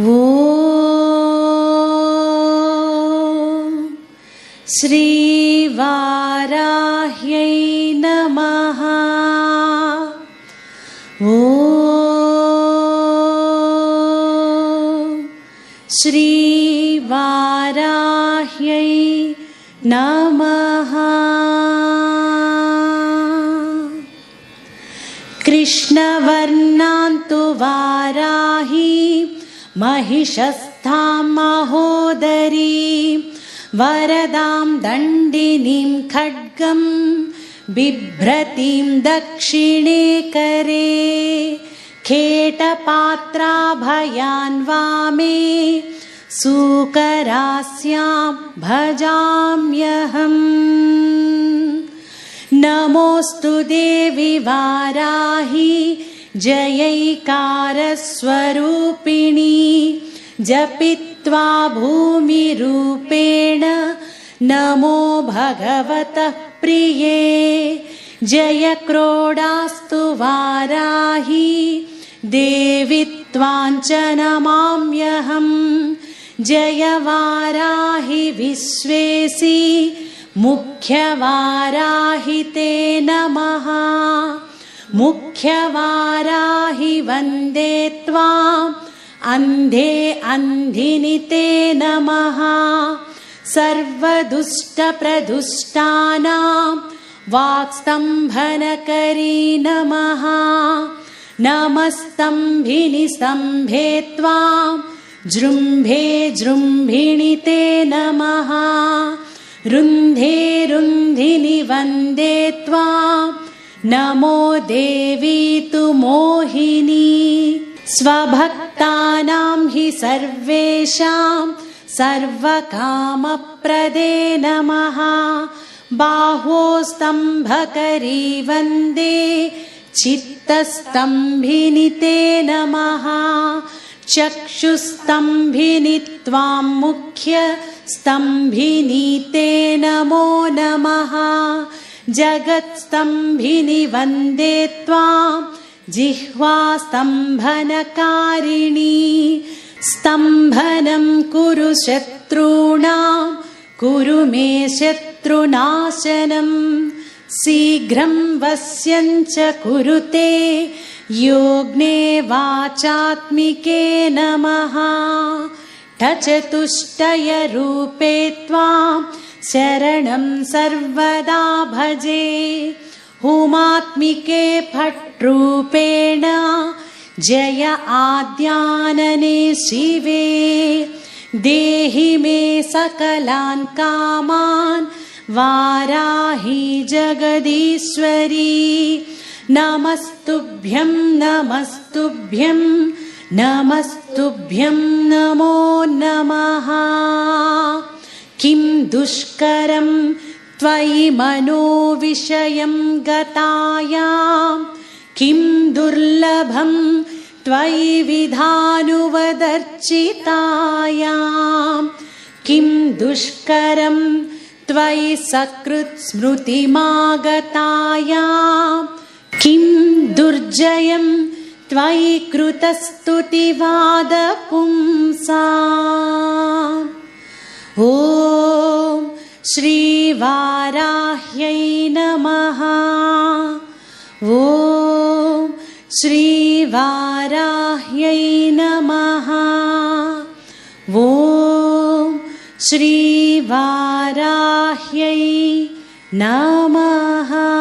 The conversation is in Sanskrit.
ॐ श्रीवाराह्यै नमः। ॐ श्रीवाराह्यै नमः। कृष्णवर्णान्तु वाराही महिषस्थां महोदरी वरदां दण्डिनीं खड्गं बिभ्रतीं दक्षिणे करे खेटपात्राभयान् वामे सुकरास्यां भजाम्यहम्। नमोऽस्तु देवि वाराहि जयैकारस्वरूपिणी जपित्वा भूमिरूपेण नमो भगवतः प्रिये। जय क्रोडास्तु वाराहि देवि त्वाञ्च नमाम्यहम् जय वाराहि विश्वेसि मुख्यवाराहि ते नमः मुख्यवाराहि वन्दे त्वाम् अन्धे अन्धिनि ते नमः। सर्वदुष्टप्रदुष्टानां वाक्स्तम्भनकरी नमः। नमस्तम्भिनि स्तम्भे त्वां जृम्भे जृम्भिणि ते नमः। रुन्धे रुन्धिनि वन्दे त्वां नमो देवी तु मोहिनी स्वभक्तानां हि सर्वेषां सर्वकामप्रदे नमः। बाहोस्तम्भकरी वन्दे चित्तस्तम्भिनि ते नमः। चक्षुस्तम्भिनि त्वां मुख्यस्तम्भिनि ते नमो नमः जगत्स्तम्भिनि वन्दे त्वां जिह्वास्तम्भनकारिणी स्तम्भनं कुरु शत्रूणां कुरु मे शत्रुनाशनं शीघ्रं वस्यञ्च कुरुते योग्ने वाचात्मिके नमः। ठचतुष्टयरूपे त्वां शरणं सर्वदा भजे। हुमात्मिके फट्रूपेण जय आद्यानने शिवे। देहि मे सकलान् कामान् वाराहि जगदीश्वरी। नमस्तुभ्यं नमस्तुभ्यं नमस्तुभ्यं नमो नमः किं दुष्करं त्वयि मनोविषयं गतायां? किं दुर्लभं त्वयि विधानुवदर्चितायां? किं दुष्करं त्वयि सकृत्स्मृतिमागतायां? किं दुर्जयं त्वयि कृतस्तुतिवादपुंसा? ॐ श्रीवाराह्यै नमः। ॐ श्रीवाराह्यै नमः। ॐ श्रीवाराह्यै नमः